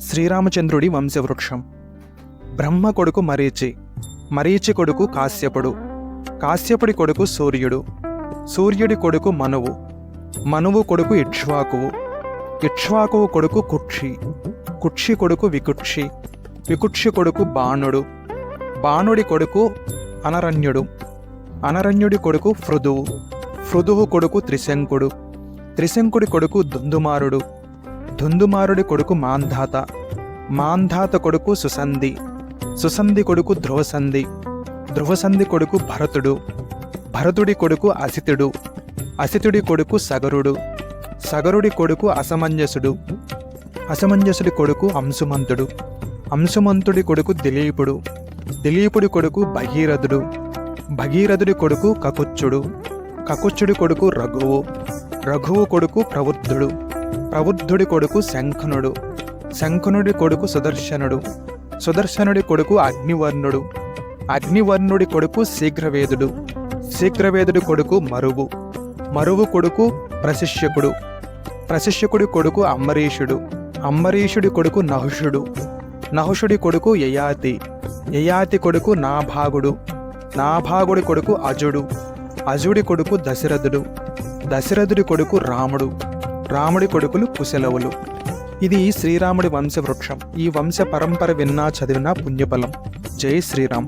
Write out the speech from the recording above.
శ్రీరామచంద్రుడి వంశవృక్షం. బ్రహ్మ కొడుకు మరీచి మరీచి కొడుకు కాశ్యపుడు కాశ్యపుడి కొడుకు సూర్యుడు సూర్యుడి కొడుకు మనువు మనువు కొడుకు ఇక్ష్వాకువు ఇక్ష్వాకువు కొడుకు కుక్షి కుక్షి కొడుకు వికుక్షి వికుక్షి కొడుకు బాణుడు బాణుడి కొడుకు అనరణ్యుడు అనరణ్యుడి కొడుకు ఫృదువు ఫృదువు కొడుకు త్రిశంకుడు త్రిశంకుడి కొడుకు దుందుమారుడు ధుందుమారుడి కొడుకు మాంధాత. మాంధాత కొడుకు సుసంధి. సుసంధి కొడుకు ధ్రువసంధి. ధ్రువసంధి కొడుకు భరతుడు. భరతుడి కొడుకు అసితుడు. అసితుడి కొడుకు సగరుడు. సగరుడి కొడుకు అసమంజసుడు. అసమంజసుడి కొడుకు అంశుమంతుడు. అంశుమంతుడి కొడుకు దిలీపుడు. దిలీపుడి కొడుకు భగీరథుడు. భగీరథుడి కొడుకు కకుచ్చుడు. కకుచ్చుడి కొడుకు రఘువు. రఘువు కొడుకు ప్రవృద్ధుడు ప్రవృద్ధుడి కొడుకు శంఖనుడు. శంఖనుడి కొడుకు సుదర్శనుడు. సుదర్శనుడి కొడుకు అగ్నివర్ణుడు. అగ్నివర్ణుడి కొడుకు శీఘ్రవేదుడు. శీఘ్రవేదుడి కొడుకు మరువు. మరువు కొడుకు ప్రశిష్యకుడు. ప్రశిష్యకుడి కొడుకు అంబరీషుడు. అంబరీషుడి కొడుకు నహుషుడు. నహుషుడి కొడుకు యయాతి. యయాతి కొడుకు నాభాగుడు. నాభాగుడి కొడుకు అజుడు. అజుడి కొడుకు దశరథుడు. దశరథుడి కొడుకు రాముడు. రాముడి కొడుకులు కుశలవులు. ఇది శ్రీరాముడి వంశవృక్షం. ఈ వంశ పరంపర విన్నా చదివినా పుణ్యఫలం. జై శ్రీరామ్.